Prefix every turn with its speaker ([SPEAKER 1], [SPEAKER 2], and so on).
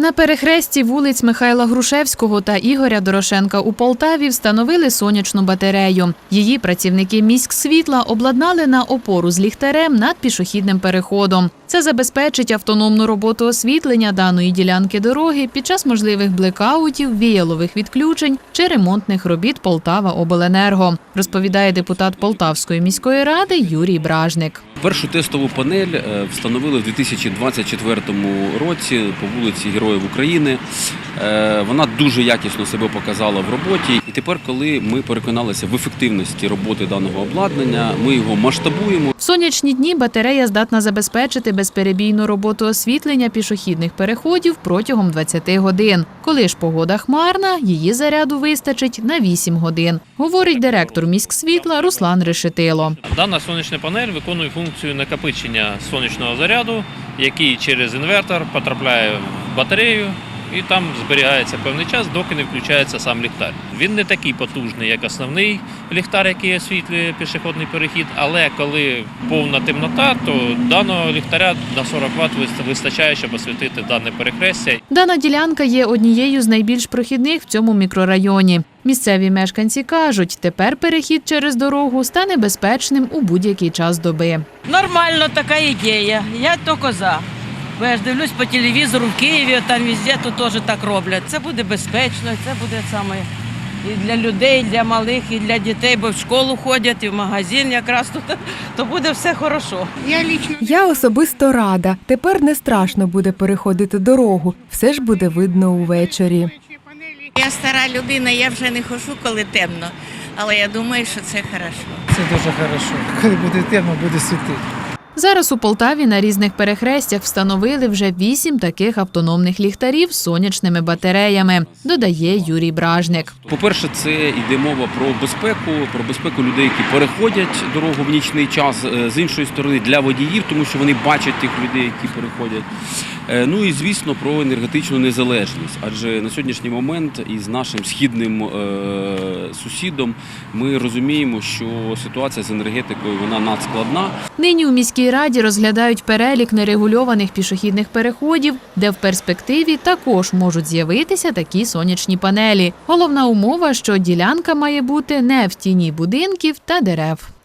[SPEAKER 1] На перехресті вулиць Михайла Грушевського та Ігоря Дорошенка у Полтаві встановили сонячну батарею. Її працівники міськсвітла обладнали на опору з ліхтарем над пішохідним переходом. Це забезпечить автономну роботу освітлення даної ділянки дороги під час можливих блекаутів, віялових відключень чи ремонтних робіт Полтава Обленерго, розповідає депутат Полтавської міської ради Юрій Бражник.
[SPEAKER 2] Першу тестову панель е, встановили в 2024 році по вулиці Героїв України. Е, Вона дуже якісно себе показала в роботі. І тепер, коли ми переконалися в ефективності роботи даного обладнання, ми його масштабуємо.
[SPEAKER 1] В сонячні дні батарея здатна забезпечити безперебійну роботу освітлення пішохідних переходів протягом 20 годин. Коли ж погода хмарна, її заряду вистачить на 8 годин, говорить директор міськсвітла Руслан Решетило.
[SPEAKER 3] Дана сонячна панель виконує функцію накопичення сонячного заряду, який через інвертор потрапляє в батарею і там зберігається певний час, доки не включається сам ліхтар. Він не такий потужний, як основний ліхтар, який освітлює пішохідний перехід, але коли повна темнота, то даного ліхтаря на 40 Вт вистачає, щоб освітити дане перехрестя.
[SPEAKER 1] Дана ділянка є однією з найбільш прохідних в цьому мікрорайоні. Місцеві мешканці кажуть, тепер перехід через дорогу стане безпечним у будь-який час доби.
[SPEAKER 4] Нормально така ідея. Я тільки за. Бо я ж дивлюсь по телевізору в Києві, там везде то теж так роблять. Це буде безпечно, це буде саме і для людей, і для малих, і для дітей, бо в школу ходять, і в магазин якраз тут, то буде все хорошо.
[SPEAKER 5] Я особисто рада. Тепер не страшно буде переходити дорогу. Все ж буде видно увечері.
[SPEAKER 6] Я стара людина, я вже не хожу, коли темно. Але я думаю, що це хорошо.
[SPEAKER 7] Це дуже хорошо. Коли буде темно, буде світити.
[SPEAKER 1] Зараз у Полтаві на різних перехрестях встановили вже вісім таких автономних ліхтарів з сонячними батареями, додає Юрій Бражник.
[SPEAKER 2] По-перше, це йде мова про безпеку, про безпеку людей, які переходять дорогу в нічний час. Е, З іншої сторони, для водіїв, тому що вони бачать тих людей, які переходять. Е, Ну і звісно про енергетичну незалежність. Адже на сьогоднішній момент із нашим східним е, сусідом ми розуміємо, що ситуація з енергетикою вона надскладна.
[SPEAKER 1] Нині у міській раді розглядають перелік нерегульованих пішохідних переходів, де в перспективі також можуть з'явитися такі сонячні панелі. Головна умова, що ділянка має бути не в тіні будинків та дерев.